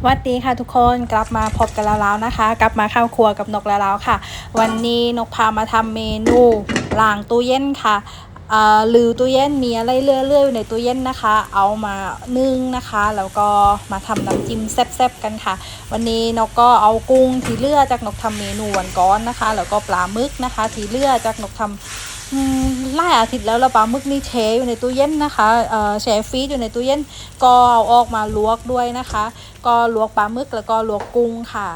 สวัสดีค่ะทุกคนกลับมาพบกันแล้วนะคะ กลับมาเข้าครัวกับนกแล้วค่ะ วันนี้นกพามาทำเมนูล้างตู้เย็นค่ะเออหรือตู้เย็นมีอะไรเลื่อยๆอยู่ในตู้เย็นนะคะ เอามานึ่งนะคะ แล้วก็มาทำน้ำจิ้มแซ่บๆกันค่ะ วันนี้นกก็เอากุ้งที่เลือจากนกทำเมนูวันก้อนนะคะ แล้วก็ปลาหมึกนะคะ ที่เลือจากนกทำอืม หลายอาทิตย์แล้วเราปลาหมึกนี่แช่อยู่ในตู้เย็นนะคะเอ่อแช่ฟรีอยู่ในตู้เย็นก็เอาออกมาลวกด้วยนะคะ ก็ลวกปลาหมึกแล้วก็ลวกกุ้งค่ะ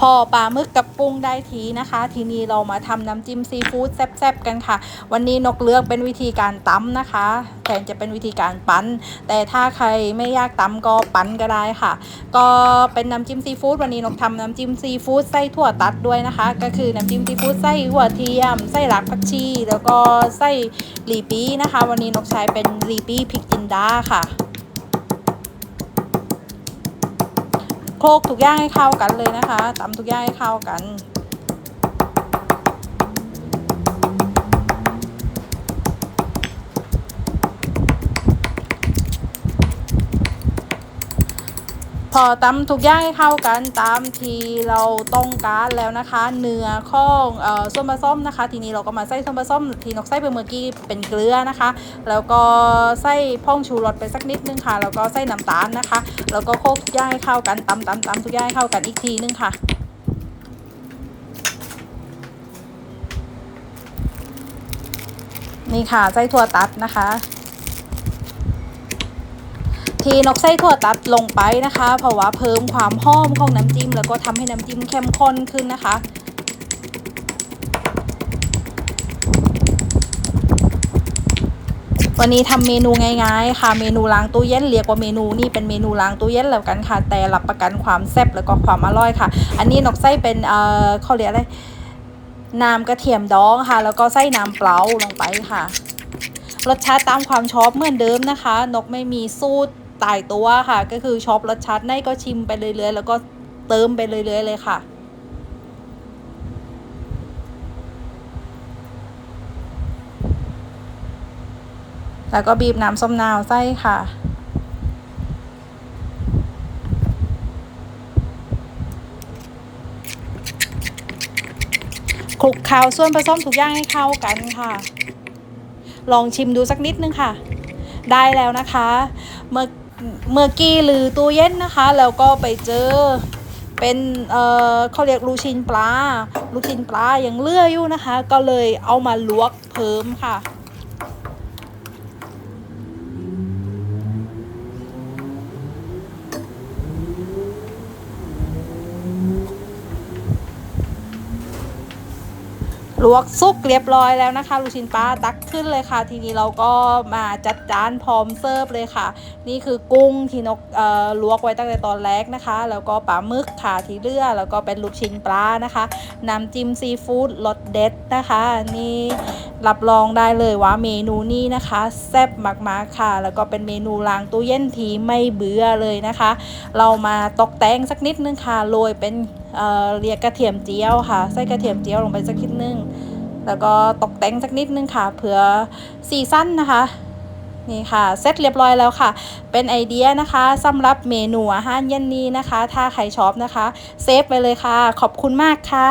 พอปลาหมึกกับกุ้งได้ทีนะคะ ทีนี้เรามาทำน้ำจิ้มซีฟู้ดแซ่บๆกันค่ะ วันนี้นกเลือกเป็นวิธีการตำนะคะแทนจะเป็นวิธีการปั้น แต่ถ้าใครไม่อยากตำก็ปั้นก็ได้ค่ะ ก็เป็นน้ำจิ้มซีฟู้ดวันนี้นกทำน้ำจิ้มซีฟู้ดไส้ถั่วตัดด้วยนะคะ ก็คือน้ำจิ้มซีฟู้ดไส้หัวเทียมไส้รักผักชี แล้วก็ไส้หลีปีนะคะ วันนี้นกใช้เป็นหลีปีพริกจินดาค่ะ โคลกทุกอย่างให้เข้ากันเลยนะคะตำทุกอย่างให้เข้ากัน อตำทุกอย่างให้เข้ากันตามที่เราต้องการแล้วนะคะ เนื้อข้องเอ่อส้มผสมนะคะ ทีนี้เราก็มาใส่ส้มผสมทีนกใส่ไปเมื่อกี้เป็นเกลือนะคะ แล้วก็ใส่พ่องชูรสไปสักนิดนึงค่ะ แล้วก็ใส่น้ำตาลนะคะ แล้วก็โคกทุกอย่างให้เข้ากันตำตำตำทุกอย่างให้เข้ากันอีกทีนึงค่ะนี่ค่ะไส้ถั่วตัดนะคะ ทีนกไส้ถั่วตัดลงไปนะคะ เพราะว่าเพิ่มความหอมของน้ำจิ้ม แล้วก็ทำให้น้ำจิ้มเข้มข้นขึ้นนะคะวันนี้ทำเมนูง่ายๆ ค่ะ เมนูล้างตู้เย็นเรียกว่าเมนูนี่เป็นเมนูล้างตู้เย็นแล้วกันค่ะ แต่รับประกันความแซ่บแล้วก็ความอร่อยค่ะ อันนี้นกไส้เป็นเอ่อเขาเรียกอะไรน้ำกระเทียมดองค่ะ แล้วก็ไส้น้ำเปล่าลงไปค่ะ รสชาติตามความชอบเหมือนเดิมนะคะ นกไม่มีสูตร ตายตัวค่ะ ก็คือช็อบรสชาติไหนก็ชิมไปเรื่อยๆ แล้วก็เติมไปเรื่อยๆ เลยค่ะแล้วก็บีบน้ำส้มนาวใส่ค่ะ คลุกเคล้าวส่วนผสมทุกอย่างให้เข้ากันค่ะ ลองชิมดูสักนิดนึงค่ะ ได้แล้วนะคะ เมื่อ เมื่อกี้หรือตู้เย็นนะคะ แล้วก็ไปเจอเป็น เอ่อเขาเรียกลูชินปลา ลูชินปลายังเลื่อยอยู่นะคะ ก็เลยเอามาลวกเพิ่มค่ะ ลวกสุกเรียบร้อยแล้วนะคะ ลูกชิ้นปลาตักขึ้นเลยค่ะ ทีนี้เราก็มาจัดจานพร้อมเสิร์ฟเลยค่ะ นี่คือกุ้งที่นกเอ่อลวกไว้ตั้งแต่ตอนแรกนะคะ แล้วก็ปลาหมึกค่ะที่เลือแล้วก็เป็นลูกชิ้นปลานะคะน้ำจิ้มซีฟู้ดรสเด็ดนะคะ นี่รับรองได้เลยว่าเมนูนี้นะคะแซ่บมากๆค่ะ แล้วก็เป็นเมนูล้างตู้เย็นทีไม่เบื่อเลยนะคะ เรามาตกแต่งสักนิดนึงค่ะโรยเป็น เรียกกระเทียมเจียวค่ะ ใส่กระเทียมเจียวลงไปสักนิดนึง แล้วก็ตกแต่งสักนิดนึงค่ะ เผื่อซีซั่นนะคะ นี่ค่ะ เสร็จเรียบร้อยแล้วค่ะ เป็นไอเดียนะคะสำหรับเมนูอาหารเย็นนี้นะคะ ถ้าใครชอบนะคะ เซฟไปเลยค่ะ ขอบคุณมากค่ะ